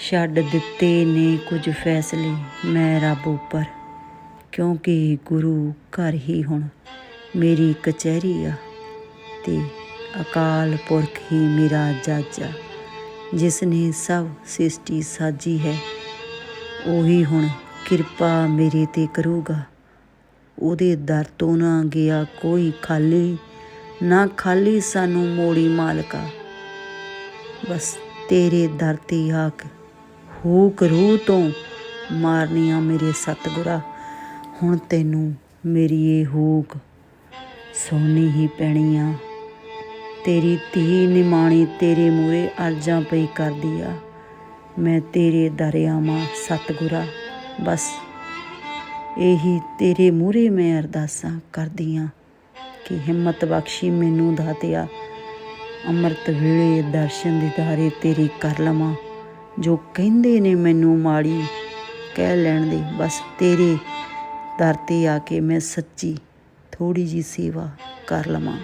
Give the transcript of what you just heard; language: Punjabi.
ਛੱਡ ਦਿੱਤੇ ਨੇ ਕੁਝ ਫੈਸਲੇ ਮੈਂ ਰੱਬ ਉੱਪਰ। ਕਿਉਂਕਿ ਗੁਰੂ ਘਰ ਹੀ ਹੁਣ ਮੇਰੀ ਕਚਹਿਰੀ ਆ ਤੇ ਅਕਾਲ ਪੁਰਖ ਹੀ ਮੇਰਾ ਜੱਜ ਆ, ਜਿਸ ਨੇ ਸਭ ਸ੍ਰਿਸ਼ਟੀ ਸਾਜੀ ਹੈ। ਉਹੀ ਹੁਣ ਕਿਰਪਾ ਮੇਰੇ ਤੇ ਕਰੂਗਾ। ਉਹਦੇ ਦਰ ਤੋਂ ਨਾ ਗਿਆ ਕੋਈ ਖਾਲੀ, ਨਾ ਖਾਲੀ ਸਾਨੂੰ ਮੋੜੀ ਮਾਲਕਾ। ਬਸ ਤੇਰੇ ਦਰ ਤੇ ਆਕ ਹੂਕ ਰੂਹ ਤੋਂ ਮਾਰਨੀਆਂ ਮੇਰੇ ਸਤਿਗੁਰਾ। ਹੁਣ ਤੈਨੂੰ ਮੇਰੀ ਇਹ ਹੂਕ ਸੁਣਨੀ ਹੀ ਪੈਣੀ ਆ ਤੇਰੀ ਧੀ ਨਿਮਾਣੀ ਤੇਰੇ ਮੂਰੇ ਅਰਜ਼ਾਂ ਪਈ ਕਰਦੀ ਆ। ਮੈਂ ਤੇਰੇ ਦਰਿਆਵਾਂ ਆਵਾਂ ਬਸ ਇਹੀ ਤੇਰੇ ਮੂਰੇ ਮੈਂ ਅਰਦਾਸਾਂ ਕਰਦੀ ਆ ਕਿ ਹਿੰਮਤ ਬਖਸ਼ੀ ਮੈਨੂੰ ਦਾਤਿਆ। ਅੰਮ੍ਰਿਤ ਵੇਲੇ ਦਰਸ਼ਨ ਦੀਦਾਰੇ ਤੇਰੇ ਕਰ ਲਵਾਂ। ਜੋ ਕਹਿੰਦੇ ਨੇ ਮੈਨੂੰ ਮਾੜੀ, ਕਹਿ ਲੈਣ ਦੇ, ਬਸ ਤੇਰੇ ਦਰ ਤੇ ਆ ਕੇ ਮੈਂ ਸੱਚੀ ਥੋੜੀ ਜੀ ਸੇਵਾ ਕਰ ਲਵਾਂ।